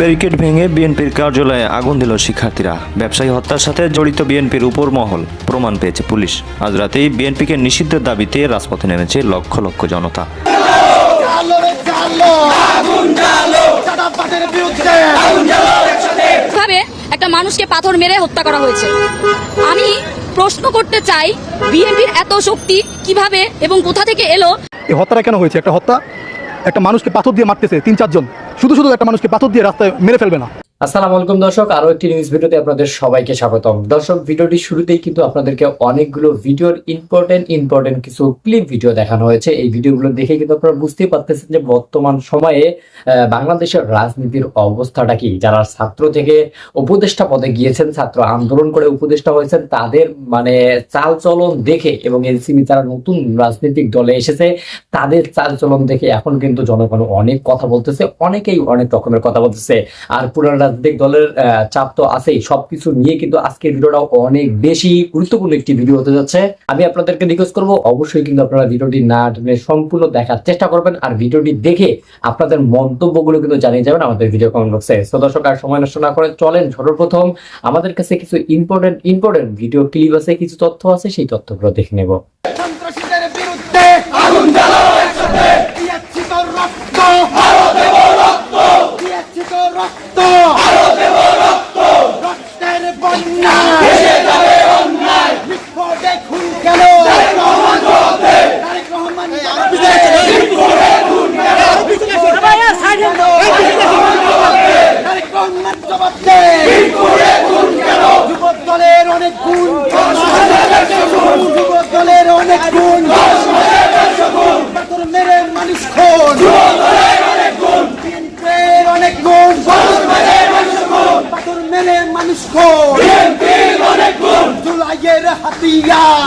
Barricade ভেঙে বিএনপির কার্যালয়ে আগুন দিল শিক্ষার্থীরা। ব্যবসায়ী হত্যার সাথে জড়িত বিএনপির উপর মহল প্রমাণ পেয়েছে পুলিশ। আজ রাতেই বিএনপিকে নিষিদ্ধের দাবিতে রাজপথে নেমেছে লক্ষ লক্ষ জনতা। একটা মানুষকে পাথর মেরে হত্যা করা হয়েছে? আমি প্রশ্ন করতে চাই বিএনপির এত শক্তি কীভাবে এবং কোথা থেকে এলো? এই হত্যাটা কেন হয়েছে? একটা হত্যা একটা মানুষকে পাথর দিয়ে মারতেছে তিন চারজন। শুধু শুধু একটা মানুষকে পাথর দিয়ে রাস্তায় মেরে ফেলবে না। আসসালামু আলাইকুম দর্শক আরও একটি নিউজ ভিডিওতে আপনাদের সবাইকে স্বাগতম। দর্শক, ভিডিওটি শুরুতেই কিন্তু আপনাদেরকে অনেকগুলো ভিডিওর ইম্পর্টেন্ট ইম্পর্টেন্ট কিছু ক্লিপ ভিডিও দেখানো হয়েছে। এই ভিডিওগুলো দেখে কিন্তু আপনারা বুঝতেই পারতেছেন যে বর্তমান সময়ে বাংলাদেশের রাজনীতির অবস্থাটা কি? যারা ছাত্র থেকে উপদেষ্টা পদে গিয়েছেন, ছাত্র আন্দোলন করে উপদেষ্টা হয়েছেন, তাদের মানে চাল চলন দেখে এবং এনসিপি যারা নতুন রাজনৈতিক দলে এসেছে, তাদের চাল চলন দেখে এখন কিন্তু জনগণ অনেক কথা বলতেছে, অনেকেই অনেক রকমের কথা বলতেছে। আর পুরান রাজনৈতিক দলের চাপ তো আছেই। সবকিছু নিয়ে কিন্তু আজকের ভিডিওটা অনেক বেশি গুরুত্বপূর্ণ একটি ভিডিও হতে যাচ্ছে। আমি আপনাদেরকে রিকোয়েস্ট করব, অবশ্যই কিন্তু আপনারা ভিডিওটি না সম্পূর্ণ দেখার চেষ্টা করবেন আর ভিডিওটি দেখে আপনাদের মন্তব্যগুলো কিন্তু জানিয়ে যাবেন আমাদের ভিডিও কমেন্ট বক্সে তো দর্শক, আর সময় নষ্ট না করে চলেন, সর্বপ্রথম আমাদের কাছে কিছু ইম্পর্টেন্ট ইম্পর্টেন্ট ভিডিও ক্লিপ আছে, কিছু তথ্য আছে, সেই তথ্যগুলো দেখে নেব। আগুন একসাথে। রক্ত দিয়েছি তো রক্ত আরও দেব রক্ত রক্তের বন্যা ভেসে যাবে অন্যায় বিস্ফোটে খুন কেন তারেক রহমান জবাবে তারেক রহমান বিস্ফোটে খুন কেন তারেক রহমান জবাব দে বিস্ফোটে খুন কেন যুব দলের অনেক গুণ যুব দলের অনেক গুণ পাথর মেরে মানুষ খুন বিএনপির অনেক গুণ পাথর মেরে মানুষ খুন জুলাইয়ের হাতিয়ার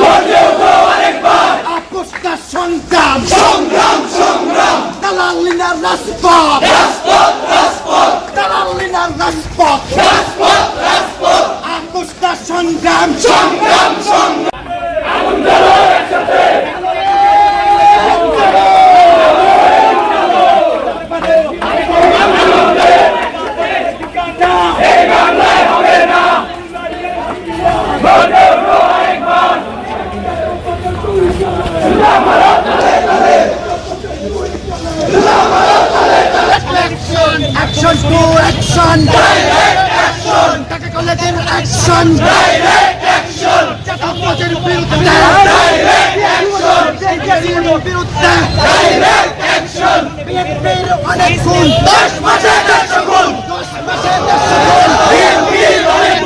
আপোষটা সংগ্রাম সংগ্রাম সংগ্রাম দালালিনার রাজপথ দালালিনার রাজপথ আপোষটা সংগ্রাম সংগ্রাম সংগ্রাম action to action direct action টাকা কলেজের অ্যাকশন বিরুদ্ধে বিরুদ্ধে। অনেক গুণ 10 মাসে 150 গুণ 10 মাসে 150 গুণ বিএনপির অনেক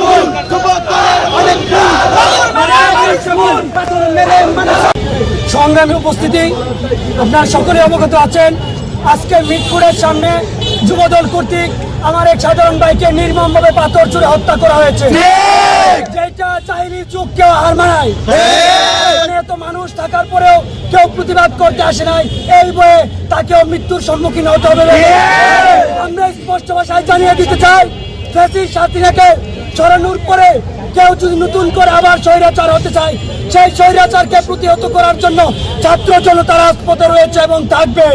অনেক সংগ্রামী উপস্থিতি, আপনারা সকলে অবগত আছেন। আজকে মিটপুরের সামনে যুবদল কর্তৃক আমার এক সাধারণ ভাইকে নির্মমভাবে পাথর ছুড়ে হত্যা করা হয়েছে। যেটা চাইনি চোখ কেউ হার মানায়। এত মানুষ থাকার পরেও কেউ প্রতিবাদ করতে আসে নাই। এই বয়ে তাকেও মৃত্যুর সম্মুখীন হতে হবে আমরা স্পষ্ট ভাষায় জানিয়ে দিতে চাই ফেসির সাথীরাকে ছড়ানোর পরে কেউ যদি নতুন করে আবার স্বৈরাচার হতে চায় সেই স্বৈরাচারকে প্রতিহত করার জন্য ছাত্র জনতা রাজপথে রয়েছে এবং থাকবে।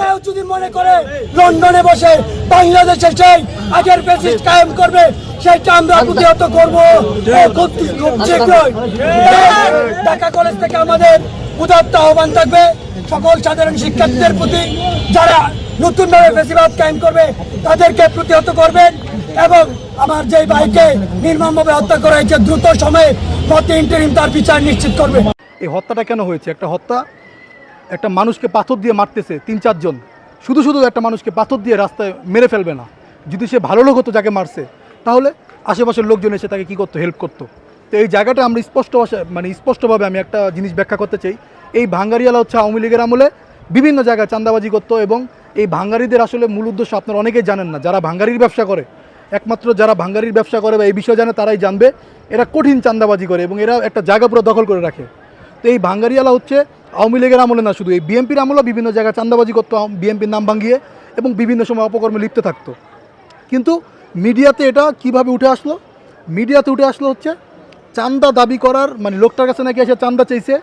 কেউ যদি মনে করে লন্ডনে বসে বাংলাদেশের সেই আগের বেসিস কায়েম করবে সেইটা আমরা প্রতিহত করব। ঢাকা কলেজ থেকে আমাদের উদাত্ত আহ্বান থাকবে। সকল সাধারণ শিক্ষার্থীদের প্রতি যারা নতুনভাবে বেশিরভাগ কায়েম করবে তাদেরকে প্রতিহত করবেন। এবং আমার যে ভাইকে নির্মমভাবে হত্যা করা হয়েছে, দ্রুত সময়ে মতে ইন্টারিম তার বিচার নিশ্চিত করবে। এই হত্যাটা কেন হয়েছে? একটা হত্যা, একটা মানুষকে পাথর দিয়ে মারতেছে তিন চারজন শুধু শুধু একটা মানুষকে পাথর দিয়ে রাস্তায় মেরে ফেলবে না। যদি সে ভালো লোক হতো, যাকে মারছে, তাহলে আশেপাশের লোকজন এসে তাকে কী করতো? হেল্প করতো। তো এই জায়গাটা আমরা স্পষ্ট মানে স্পষ্টভাবে আমি একটা জিনিস ব্যাখ্যা করতে চাই। এই ভাঙ্গারিয়ালা হচ্ছে আওয়ামী লীগের আমলে বিভিন্ন জায়গায় চাঁদাবাজি করতো এবং এই ভাঙ্গারিদের আসলে মূল উদ্দেশ্য আপনারা অনেকেই জানেন না, যারা ভাঙ্গারির ব্যবসা করে একমাত্র যারা ভাঙ্গারির ব্যবসা করে বা এই বিষয়ে জানে তারাই জানবে, এরা কঠিন চাঁদাবাজি করে এবং এরা একটা জায়গা পুরো দখল করে রাখে। তো এই ভাঙ্গারিয়ালা হচ্ছে আওয়ামী লীগের আমলে না, শুধু এই বিএনপির আমলে বিভিন্ন জায়গায় চান্দাবাজি করতো বিএনপির নাম ভাঙিয়ে এবং বিভিন্ন সময় অপকর্মে লিপ্ত থাকতো। কিন্তু মিডিয়াতে এটা কীভাবে উঠে আসলো? মিডিয়াতে উঠে আসলো হচ্ছে চান্দা দাবি করার মানে লোকটার কাছে নাকি এসে চান্দা চাইছে,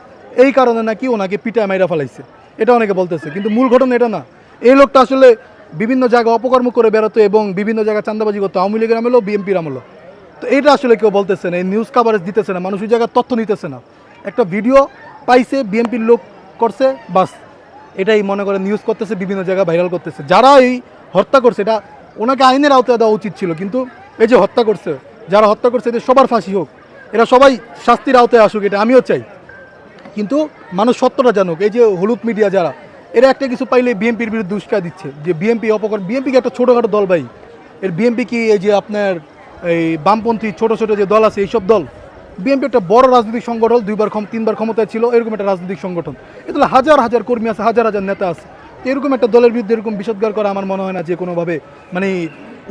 এই কারণে নাকি ওনাকে পিটায় মাইরা ফেলাইছে। এটা অনেকে বলতেছে, কিন্তু মূল ঘটনা এটা না। এই লোকটা আসলে বিভিন্ন জায়গায় অপকর্ম করে বেরোতো এবং বিভিন্ন জায়গায় চান্দাবাজি করতো। আওয়ামী লীগের আমলো বিএনপির আমলো তো এটা আসলে কেউ বলতেছে না, এই নিউজ কাভারেজ দিতেছে না, মানুষ ওই জায়গায় তথ্য নিতেছে না। একটা ভিডিও পাইছে, বিএনপির লোক করছে, বাস। এটাই মনে করে নিউজ করতেছে, বিভিন্ন জায়গায় ভাইরাল করতেছে। যারা এই হত্যা করছে, এটা ওনাকে আইনের আওতায় দেওয়া উচিত ছিল, কিন্তু এই যে হত্যা করছে, যারা হত্যা করছে, এদের সবার ফাঁসি হোক। এরা সবাই শাস্তির আওতায় আসুক, এটা আমিও চাই। কিন্তু মানুষ সত্যটা জানুক। এই যে হলুদ মিডিয়া যারা এরা একটা কিছু পাইলে বিএনপির বিরুদ্ধে উস্কা দিচ্ছে। যে বিএনপি অপকর বিএনপিকে একটা ছোটোখাটো দল ভাই? এর বিএনপি কি এই যে আপনার এই বামপন্থী ছোট ছোট যে দল আছে, এইসব দল? বিএনপি একটা বড় রাজনৈতিক সংগঠন, দুইবার তিনবার ক্ষমতায় ছিল, এরকম একটা রাজনৈতিক সংগঠন। এগুলো হাজার হাজার কর্মী আছে, হাজার হাজার নেতা আছে। এরকম একটা দলের বিরুদ্ধে এরকম বিষোদ্গার করা আমার মনে হয় না যে কোনোভাবে মানে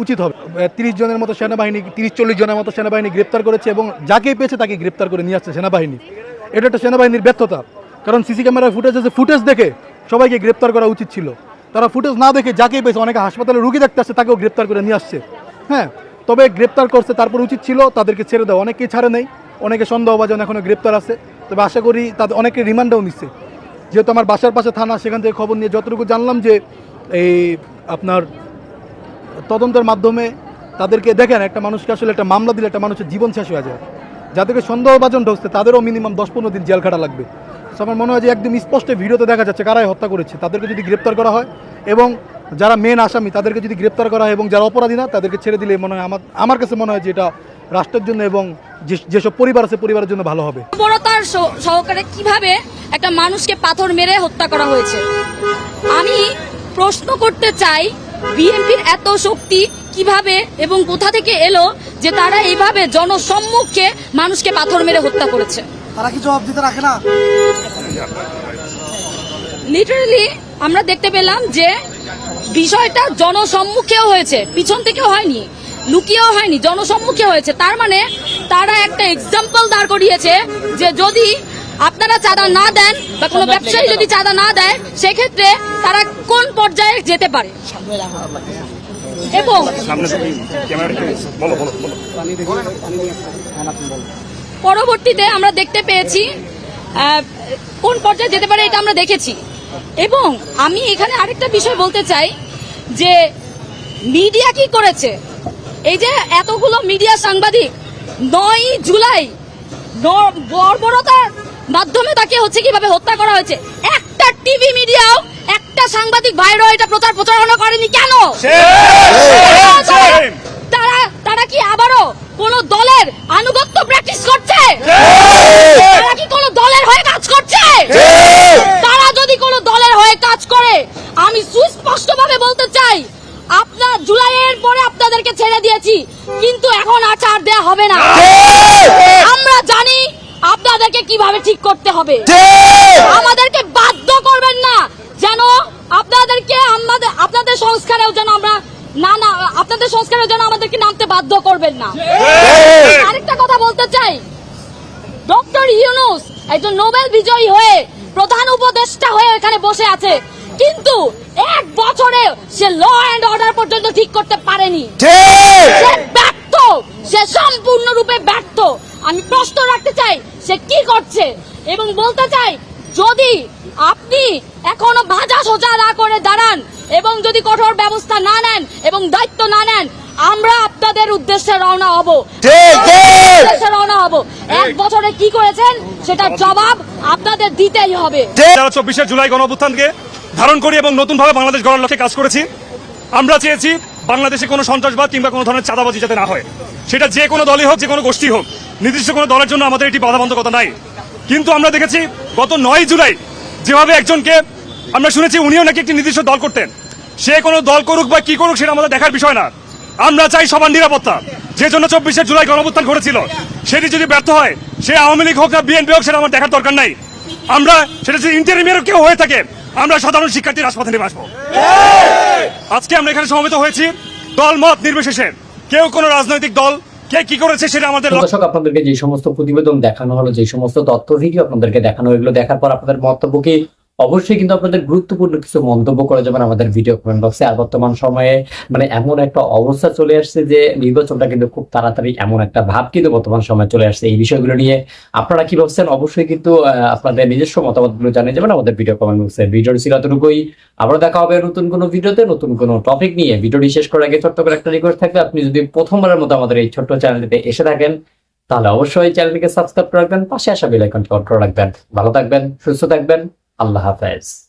উচিত হবে। তিরিশ জনের মতো সেনাবাহিনী, তিরিশ চল্লিশ জনের মতো সেনাবাহিনী গ্রেপ্তার করেছে এবং যাকেই পেয়েছে তাকে গ্রেপ্তার করে নিয়ে আসছে সেনাবাহিনী। এটা একটা সেনাবাহিনীর ব্যর্থতা। কারণ সিসি ক্যামেরার ফুটেজ আছে, ফুটেজ দেখে সবাইকে গ্রেপ্তার করা উচিত ছিল। তারা ফুটেজ না দেখে যাকেই পেয়েছে, অনেকে হাসপাতালে রুগী দেখতে আসছে, তাকেও গ্রেপ্তার করে নিয়ে আসছে। হ্যাঁ তবে গ্রেপ্তার করছে, তারপর উচিত ছিল তাদেরকে ছেড়ে দেওয়া। অনেকেই ছাড়ে নেই, অনেকে সন্দেহভাজন এখনও গ্রেপ্তার আছে। তবে আশা করি তাদের অনেকে রিমান্ডও নিচ্ছে। যেহেতু আমার বাসার পাশে থানা, সেখান থেকে খবর নিয়ে যতটুকু জানলাম যে এই আপনার তদন্তের মাধ্যমে তাদেরকে দেখেন, একটা মানুষকে আসলে একটা মামলা দিলে একটা মানুষের জীবন শেষ হয়ে যায়। যাদেরকে সন্দেহভাজন ঢুকছে, তাদেরও মিনিমাম দশ পনেরো দিন জেল খাটা লাগবে। So আমার মনে হয় যে একদম স্পষ্ট ভিডিওতে দেখা যাচ্ছে কারাই হত্যা করেছে। তাদেরকে যদি গ্রেপ্তার করা হয় এবং যারা মেন আসামি, তাদেরকে যদি গ্রেপ্তার করা হয় এবং যারা অপরাধী না, তাদেরকে ছেড়ে দিলে মনে হয় আমার আমার কাছে মনে হয় যে এটা রাষ্ট্রের জন্য এবং যেসব পরিবার আছে, পরিবারের জন্য ভালো হবে। স- সহকারে কীভাবে একটা মানুষকে পাথর মেরে হত্যা করা হয়েছে? আমি প্রশ্ন করতে চাই, বিএনপির এত শক্তি কীভাবে এবং কোথা থেকে এলো যে তারা এইভাবে জনসম্মুখে মানুষকে পাথর মেরে হত্যা করেছে? তারা কি জবাব দিতে রাখে না? লিটারালি আমরা দেখতে পেলাম যে বিষয়টা জনসম্মুখেও হয়েছে পিছন থেকেও হয়নি লুকিয়েও হয়নি জনসম্মুখে হয়েছে। তার মানে তারা একটা এক্সাম্পল দাঁড় করিয়েছে যে যদি আপনারা চাঁদা না দেন বা কোনো ব্যবসায়ী যদি চাঁদা না দেয় সেক্ষেত্রে তারা কোন পর্যায়ে যেতে পারে? এবং পরবর্তীতে আমরা দেখতে পেয়েছি কোন পর্যায়ে যেতে পারে এটা আমরা দেখেছি। এবং আমি এখানে আরেকটা বিষয় বলতে চাই যে মিডিয়া কি করেছে? এই যে এতগুলো মিডিয়া সাংবাদিক নয় জুলাই বর্বরতার মাধ্যমে তাকে হচ্ছে কীভাবে হত্যা করা হয়েছে? একটা টিভি মিডিয়াও একটা সাংবাদিক ভাইরও এটা প্রচার প্রচারণা করেনি কেন? তারা তারা কি আবারও কোন দলের আনুগত্য প্র্যাকটিস করছে? তারা কি কোন দলের হয়ে কাজ করছে? তারা যদি কোন দলের হয়ে কাজ করে আমি সুস্পষ্টভাবে বলতে চাই আপনার জুলাইয়ের পরে আপনাদেরকে ছেড়ে দিয়েছি কিন্তু এখন আর ছাড় দেওয়া হবে না। আমরা জানি আপনাদেরকে কীভাবে ঠিক করতে হবে। আমাদেরকে বাধ্য করবেন না যেন আপনাদেরকে আমাদের আপনাদের সংস্কারেও যেন আমরা না না আপনাদের সংস্কারের জন্য আমাদেরকে নামতে বাধ্য করবেন না। আরেকটা কথা বলতে চাই। ডক্টর ইউনুস একজন নোবেল বিজয়ী হয়ে প্রধান উপদেষ্টা হয়ে এখানে বসে আছে। কিন্তু এক বছরে সে ল অ্যান্ড অর্ডার পর্যন্ত ঠিক করতে পারেনি। সে ব্যর্থ সে সম্পূর্ণরূপে ব্যর্থ। আমি প্রশ্ন রাখতে চাই সে কি করছে? এবং বলতে চাই যদি আপনি এখনও ভাজা সোজা না করে দাঁড়ান এবং যদি কঠোর ব্যবস্থা না নেন এবং দায়িত্ব না নেন আমরা আপনাদের উদ্দেশ্যে রওনা হব। উদ্দেশ্যে রওনা হব। এক বছরে কি করেছেন সেটার জবাব আপনাদের দিতেই হবে। যারা চব্বিশে জুলাই গণঅভ্যুত্থানকে ধারণ করি এবং নতুনভাবে বাংলাদেশ গড়ার লক্ষ্যে কাজ করেছি আমরা চেয়েছি বাংলাদেশে কোনো সন্ত্রাসবাদ কিংবা কোনো ধরনের চাঁদাবাজি যাতে না হয়। সেটা যে কোনো দলই হোক যে কোনো গোষ্ঠী হোক নির্দিষ্ট কোনো দলের জন্য আমাদের এটি বাধাবন্ধকতা নাই। কিন্তু আমরা দেখেছি গত নয় জুলাই যেভাবে একজনকে আমরা শুনেছি উনিও নাকি একটি নির্দিষ্ট দল করতেন। সে কোনো দল করুক বা কি করুক সেটা আমাদের দেখার বিষয় না। আমরা চাই সবার নিরাপত্তা। যে জন্য চব্বিশে জুলাই গণঅভ্যুত্থান ঘটেছিল, সেটি যদি ব্যর্থ হয়, সে আওয়ামী লীগ হোক না বিএনপি হোক, সেটা আমার দেখার দরকার নাই। আমরা, সেটা যদি ইন্টারিমিয়ার কেউ হয়ে থাকে, আমরা সাধারণ শিক্ষার্থী রাজপথে নেমে আসব। আজকে আমরা এখানে সমবেত হয়েছি, দল মত নির্বিশেষে। কেউ কোনো রাজনৈতিক দল, কে কি করেছে সেটা আমাদের দর্শক, আপনাদেরকে যে সমস্ত প্রতিবেদন দেখানো হলো, যে সমস্ত তথ্য ভিডিও আপনাদেরকে দেখানো এগুলো দেখার পর আপনাদের মন্তব্য কি অবশ্যই কিন্তু আপনাদের গুরুত্বপূর্ণ কিছু মন্তব্য করে যাবেন আমাদের ভিডিও কমেন্ট বক্সে আর বর্তমান সময়ে মানে এমন একটা অবস্থা চলে আসছে যে নির্বাচনটা কিন্তু খুব তাড়াতাড়ি এমন একটা ভাব কিন্তু বর্তমান সময়ে চলে আসছে এই বিষয়গুলো নিয়ে। আপনারা কি ভাবছেন? অবশ্যই কিন্তু আপনাদের নিজস্ব মতামতগুলো জানিয়ে যাবেন আমাদের ভিডিও কমেন্ট বক্সে ভিডিওটি ছিল এতটুকুই। আবার দেখা হবে নতুন কোনো ভিডিওতে নতুন কোনো টপিক নিয়ে। ভিডিওটি শেষ করার আগে ছোট্ট করে একটা রিকোয়েস্ট থাকবে আপনি যদি প্রথমবারের মতো আমাদের এই ছোট্ট চ্যানেলটিতে এসে থাকেন, তাহলে অবশ্যই চ্যানেলটিকে সাবস্ক্রাইব করে রাখবেন। পাশে আসা বেল করে রাখবেন। ভালো থাকবেন, সুস্থ থাকবেন। আল্লাহ হাফেজ।